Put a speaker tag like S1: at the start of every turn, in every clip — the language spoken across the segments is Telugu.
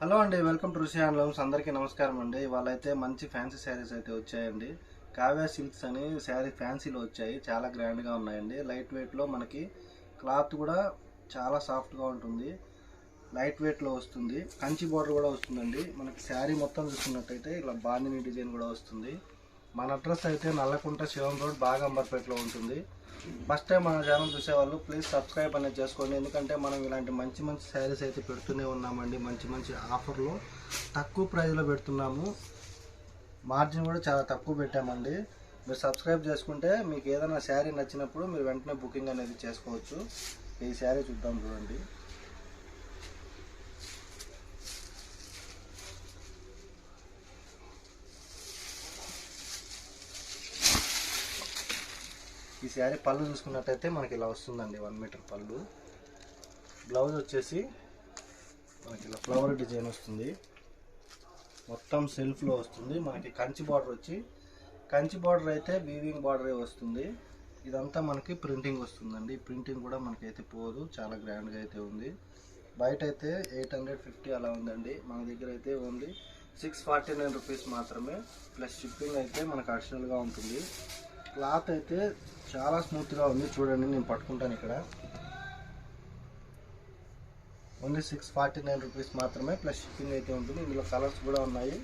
S1: హలో అండి వెల్కమ్ టు రుషి హ్యాండ్లూమ్స్ అందరికీ నమస్కారం అండి. ఇవాళ అయితే మంచి ఫ్యాన్సీ శారీస్ అయితే వచ్చాయండి. కావ్య సిల్క్స్ అని శారీ ఫ్యాన్సీలో వచ్చాయి. చాలా గ్రాండ్గా ఉన్నాయండి. లైట్ వెయిట్లో మనకి క్లాత్ కూడా చాలా సాఫ్ట్గా ఉంటుంది. లైట్ వెయిట్లో వస్తుంది. కంచి బోర్డర్ కూడా వస్తుందండి. మనకి శారీ మొత్తం చూసుకున్నట్టయితే ఇలా బాందిని డిజైన్ కూడా వస్తుంది. మన అడ్రస్ అయితే నల్లకుంట శివం రోడ్ బాగంబర్పేటలో ఉంటుంది. ఫస్ట్ టైం మన ఛానల్ చూసేవాళ్ళు ప్లీజ్ సబ్స్క్రైబ్ అనేది చేసుకోండి. ఎందుకంటే మనం ఇలాంటి మంచి మంచి శారీస్ అయితే పెడుతూనే ఉన్నామండి. మంచి మంచి ఆఫర్లు తక్కువ ప్రైస్లో పెడుతున్నాము. మార్జిన్ కూడా చాలా తక్కువ పెట్టామండి. మీరు సబ్స్క్రైబ్ చేసుకుంటే మీకు ఏదైనా శారీ నచ్చినప్పుడు మీరు వెంటనే బుకింగ్ అనేది చేసుకోవచ్చు. ఈ శారీ చూద్దాం చూడండి. ఈ శారీ పళ్ళు చూసుకున్నట్టయితే మనకి ఇలా వస్తుందండి వన్ మీటర్ పళ్ళు. బ్లౌజ్ వచ్చేసి మనకి ఇలా ఫ్లవర్ డిజైన్ వస్తుంది. మొత్తం సెల్ఫ్లో వస్తుంది. మనకి కంచి బార్డర్ వచ్చి కంచి బార్డర్ అయితే వీవింగ్ బార్డరే వస్తుంది. ఇదంతా మనకి ప్రింటింగ్ వస్తుందండి. ప్రింటింగ్ కూడా మనకైతే పోదు. చాలా గ్రాండ్గా అయితే ఉంది. బయట అయితే ఎయిట్ హండ్రెడ్ ఫిఫ్టీ అలా ఉందండి. మన దగ్గర అయితే only six forty nine rupees మాత్రమే. ప్లస్ షిప్పింగ్ అయితే మనకు అడిషనల్గా ఉంటుంది. క్లాత్ అయితే చాలా స్మూత్గా ఉంది. చూడండి నేను పట్టుకుంటాను ఇక్కడ. Only six forty nine rupees మాత్రమే ప్లస్ షిప్పింగ్ అయితే ఉంటుంది. ఇందులో కలర్స్ కూడా ఉన్నాయి.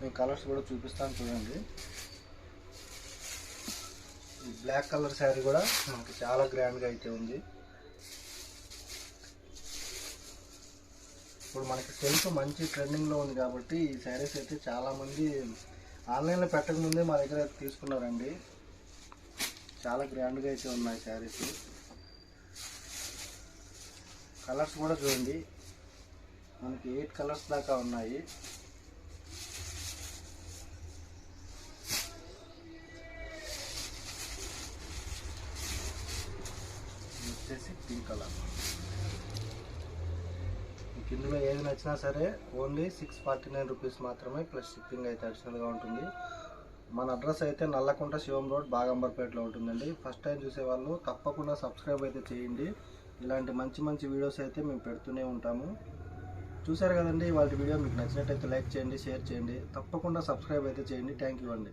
S1: నేను కలర్స్ కూడా చూపిస్తాను చూడండి. ఈ బ్లాక్ కలర్ శారీ కూడా మనకి చాలా గ్రాండ్గా అయితే ఉంది. ఇప్పుడు మనకి సెల్ఫ్ మంచి ట్రెండింగ్లో ఉంది కాబట్టి ఈ శారీస్ అయితే చాలామంది ఆన్లైన్లో పెట్టకముందే మా దగ్గర అయితే తీసుకున్నారండి. చాలా గ్రాండ్గా అయితే ఉన్నాయి శారీస్. కలర్స్ కూడా చూడండి. మనకి ఎయిట్ కలర్స్ దాకా ఉన్నాయి. వచ్చేసి పింక్ కలర్ ఇందులో ఏది నచ్చినా సరే only six forty nine rupees మాత్రమే ప్లస్ షిప్పింగ్ అయితే అడిషనల్గా ఉంటుంది. మన అడ్రస్ అయితే నల్లకుంట శివం రోడ్ బాగంబర్పేటలో ఉంటుందండి. ఫస్ట్ టైం చూసే వాళ్ళు తప్పకుండా సబ్స్క్రైబ్ అయితే చేయండి. ఇలాంటి మంచి మంచి వీడియోస్ అయితే మేము పెడుతూనే ఉంటాము. చూసారు కదండి వాటి వీడియో మీకు నచ్చినట్టయితే లైక్ చేయండి షేర్ చేయండి. తప్పకుండా సబ్స్క్రైబ్ అయితే చేయండి. థ్యాంక్ యూ అండి.